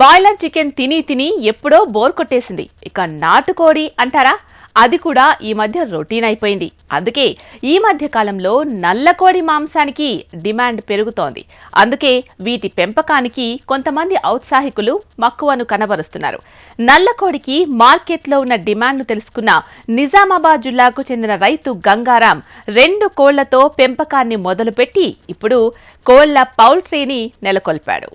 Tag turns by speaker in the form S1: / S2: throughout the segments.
S1: Boiler chicken తిని తిని ఎప్పుడో బోర్ కొట్టేసింది. ఇక నాటుకోడి అంటారా? అది కూడా ఈ మధ్య రొటీన్ అయిపోయింది. అందుకే ఈ మధ్య కాలంలో నల్లకోడి మాంసానికి డిమాండ్ పెరుగుతోంది. అందుకే వీటి పెంపకానికి కొంతమంది ఔత్సాహికులు మక్కువను కనబరుస్తున్నారు. నల్లకోడికి మార్కెట్లో ఉన్న డిమాండ్ను తెలుసుకున్న నిజామాబాద్ జిల్లాకు చెందిన రైతు గంగారాం రెండు కోళ్ళతో పెంపకాన్ని మొదలుపెట్టి ఇప్పుడు కోళ్ళ పౌల్ట్రీని నెలకొల్పాడు.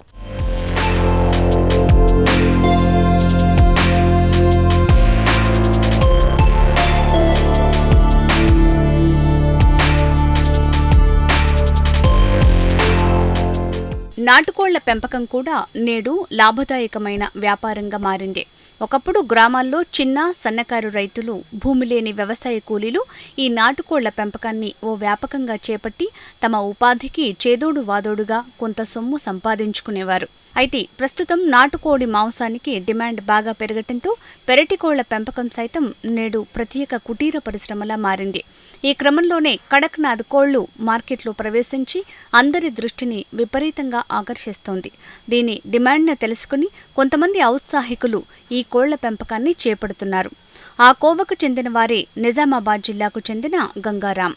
S2: నాటుకోళ్ళ పెంపకం కూడా నేడు లాభదాయకమైన వ్యాపారంగా మారింది. ఒకప్పుడు గ్రామాల్లో చిన్న సన్నకారు రైతులు భూమి లేని వ్యవసాయ కూలీలు ఈ నాటుకోళ్ళ పెంపకాన్ని ఓ వ్యాపకంగా చేపట్టి తమ ఉపాధికి చేదోడు వాదోడుగా కొంత సొమ్ము సంపాదించుకునేవారు. అయితే ప్రస్తుతం నాటుకోడి మాంసానికి డిమాండ్ బాగా పెరగటంతో పెరటికోళ్ళ పెంపకం సైతం నేడు ప్రత్యేక కుటీర పరిశ్రమలా మారింది. ఈ క్రమంలోనే కడక్నాథ్ కోళ్ళు మార్కెట్లో ప్రవేశించి అందరి దృష్టిని విపరీతంగా ఆకర్షిస్తోంది. దీని డిమాండ్ను తెలుసుకుని కొంతమంది ఔత్సాహికులు ఈ కోళ్ళ పెంపకాన్ని చేపడుతున్నారు. ఆ కోవకు చెందిన వారే నిజామాబాద్ జిల్లాకు చెందిన గంగారాం.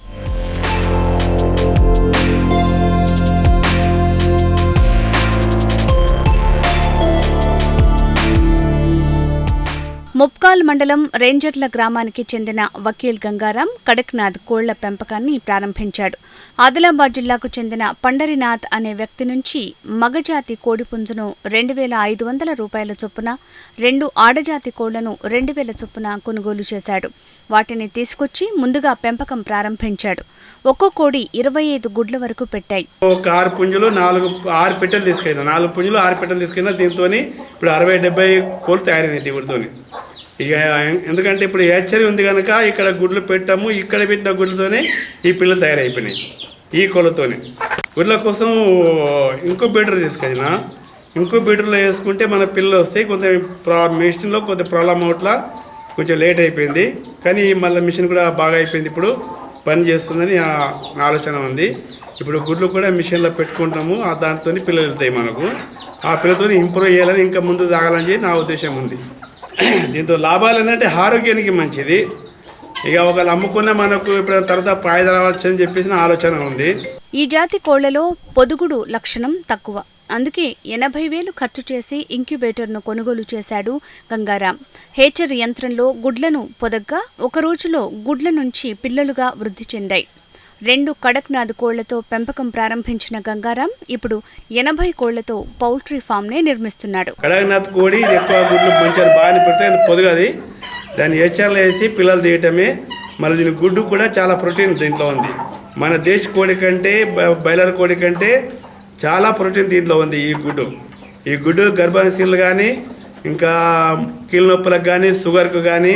S2: ముప్కాల్ మండలం రేంజర్ల గ్రామానికి చెందిన వకీల్ గంగారాం కడక్నాథ్ కోళ్ళ పెంపకాన్ని ప్రారంభించాడు. ఆదిలాబాద్ జిల్లాకు చెందిన పండరినాథ్ అనే వ్యక్తి నుంచి మగజాతి కోడిపుంజును రెండు వేల ఐదు వందల రూపాయల చొప్పున రెండు ఆడజాతి కోళ్ళను రెండు వేల చొప్పున కొనుగోలు చేశాడు. వాటిని తీసుకొచ్చి ముందుగా పెంపకం ప్రారంభించాడు. ఒక్కో కోడి ఇరవై ఐదు గుడ్ల వరకు పెట్టాయి.
S3: ఒక ఆరు పుంజులు నాలుగు ఆరు పెట్టెలు తీసుకెళ్ళిన. నాలుగు పుంజులు ఆరు పెట్టెలు తీసుకెళ్ళిన దీంతో ఇప్పుడు అరవై డెబ్బై కోళ్ళు తయారైనాయి దీనితో ఇక ఎందుకంటే ఇప్పుడు హెచ్చరి ఉంది కనుక ఇక్కడ గుడ్లు పెట్టాము ఇక్కడ పెట్టిన గుడ్లతోనే ఈ పిల్లలు తయారైపోయినాయి ఈ కోళ్ళతోనే. గుడ్ల కోసం ఇంకో బీటర్ తీసుకెళ్ళిన. ఇంకో బీటర్లో వేసుకుంటే మన పిల్లలు వస్తాయి కొంత ప్రా మిషన్లో కొంత ప్రాబ్లం అవట్లా కొంచెం లేట్ అయిపోయింది. కానీ మళ్ళీ మిషన్ కూడా బాగా అయిపోయింది ఇప్పుడు. పని చేస్తుందని నా ఆలోచన ఉంది. ఇప్పుడు గుడ్లు కూడా మిషన్లో పెట్టుకుంటాము. ఆ దాంతో పిల్లలు వెళ్తాయి మనకు. ఆ పిల్లలతో ఇంప్రూవ్ చేయాలని ఇంకా ముందు సాగాలని చెప్పి నా ఉద్దేశం ఉంది. దీంతో లాభాలు ఏంటంటే ఆరోగ్యానికి మంచిది. ఇక ఒకళ్ళు అమ్ముకున్న మనకు ఇప్పుడు తర్వాత పాయిద రావచ్చు అని చెప్పేసి ఆలోచన ఉంది.
S2: ఈ జాతి కోళ్ళలో పొదుగుడు లక్షణం తక్కువ. అందుకే ఎనభై వేలు ఖర్చు చేసి ఇంక్యుబేటర్ను కొనుగోలు చేశాడు గంగారాం. హేచర్ యంత్రంలో గుడ్లను పొదగ్గా ఒక రోజులో గుడ్ల నుంచి పిల్లలుగా వృద్ధి చెందాయి. రెండు కడక్నాథ్ కోళ్ళతో పెంపకం ప్రారంభించిన గంగారాం ఇప్పుడు ఎనభై కోళ్ళతో పౌల్ట్రీ ఫామ్నే నిర్మిస్తున్నాడు.
S3: కడక్నాథ్ కోడి ఇది ఎక్కువ గుడ్లు మంచిగా బాగానే పొదుగది దాన్ని హెచ్చర్లు వేసి పిల్లలు తీయటమే. మళ్ళీ దీని గుడ్డు కూడా చాలా ప్రోటీన్ దీంట్లో ఉంది. మన దేశ కోడి కంటే బయలర్ కోడి కంటే చాలా ప్రోటీన్ దీంట్లో ఉంది ఈ గుడ్డు. ఈ గుడ్డు గర్భాశీలు కానీ ఇంకా కీళ్ళ నొప్పులకు కానీ షుగర్కు కానీ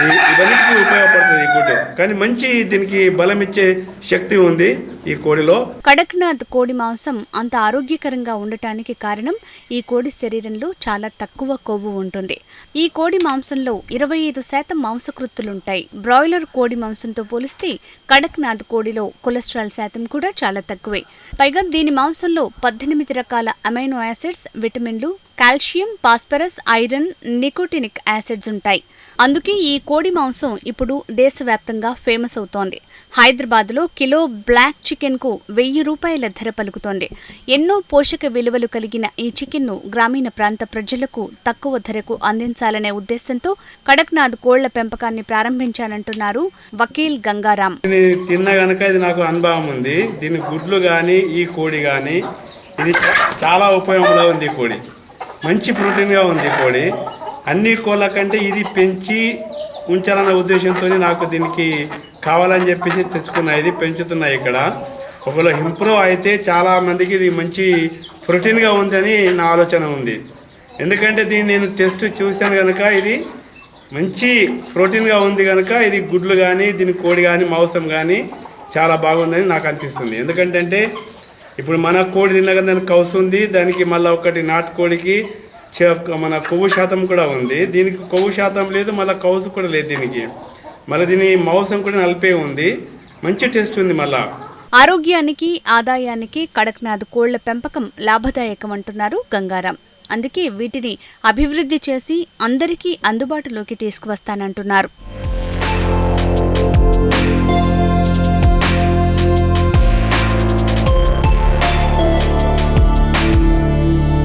S3: ఇవన్నిటికీ ఉపయోగపడుతుంది ఈ గుడ్డు కానీ మంచి దీనికి బలం ఇచ్చే శక్తి ఉంది ఈ కోడిలో.
S2: కడక్నాథ్ కోడి మాంసం అంత ఆరోగ్యకరంగా ఉండటానికి కారణం ఈ కోడి శరీరంలో చాలా తక్కువ కొవ్వు ఉంటుంది. ఈ కోడి మాంసంలో ఇరవై ఐదు శాతం మాంసకృత్తులుంటాయి. బ్రాయిలర్ కోడి మాంసంతో పోలిస్తే కడక్నాథ్ కోడిలో కొలెస్ట్రాల్ శాతం కూడా చాలా తక్కువే. పైగా దీని మాంసంలో పద్దెనిమిది రకాల అమైనో యాసిడ్స్ విటమిన్లు calcium phosphorus iron nicotinic acids ఉంటాయి. అందుకే ఈ కోడి మాంసం ఇప్పుడు దేశవ్యాప్తంగా ఫేమస్ అవుతోంది. హైదరాబాద్లో కిలో బ్లాక్ చికెన్కు వెయ్యి రూపాయల ధర పలుకుతోంది. ఎన్నో పోషక విలువలు కలిగిన ఈ చికెన్ను గ్రామీణ ప్రాంత ప్రజలకు తక్కువ ధరకు అందించాలనే ఉద్దేశంతో కడక్నాథ్ కోళ్ళ పెంపకాన్ని ప్రారంభించానంటున్నారు వకీల్ గంగారాం.
S3: దీన్ని తిన్నా ఇది నాకు అనుభవం ఉంది. దీని గుడ్లు కానీ ఈ కోడి కానీ ఇది చాలా ఉపయోగంలో ఉంది కోడి. మంచి ప్రోటీన్గా ఉంది కోడి. అన్ని కోళ్ళ కంటే ఇది పెంచి ఉంచాలన్న ఉద్దేశంతో నాకు దీనికి కావాలని చెప్పేసి తెచ్చుకున్నాయి ఇది పెంచుతున్నాయి ఇక్కడ. ఒకవేళ ఇంప్రూవ్ అయితే చాలా మందికి ఇది మంచి ప్రోటీన్గా ఉందని నా ఆలోచన ఉంది. ఎందుకంటే దీన్ని నేను టెస్ట్ చూశాను కనుక ఇది మంచి ప్రోటీన్గా ఉంది కనుక ఇది గుడ్లు కానీ దీని కోడి కానీ మాంసం కానీ చాలా బాగుందని నాకు అనిపిస్తుంది. ఎందుకంటే అంటే ఇప్పుడు మన కోడి తిన్నాక దానికి కౌసు ఉంది దానికి మళ్ళీ ఒకటి నాటుకోడికి చ- మన కొవ్వు శాతం కూడా ఉంది. దీనికి కొవ్వు శాతం లేదు మళ్ళీ కౌసు కూడా లేదు దీనికి. మళ్ళీ దీని మాంసం కూడా నలిపే ఉంది. మంచి టేస్ట్ ఉంది మళ్ళా.
S2: ఆరోగ్యానికి ఆదాయానికి కడక్నాథ్ కోళ్ళ పెంపకం లాభదాయకం అంటున్నారు గంగారాం. అందుకే వీటిని అభివృద్ధి చేసి అందరికీ అందుబాటులోకి తీసుకువస్తానంటున్నారు.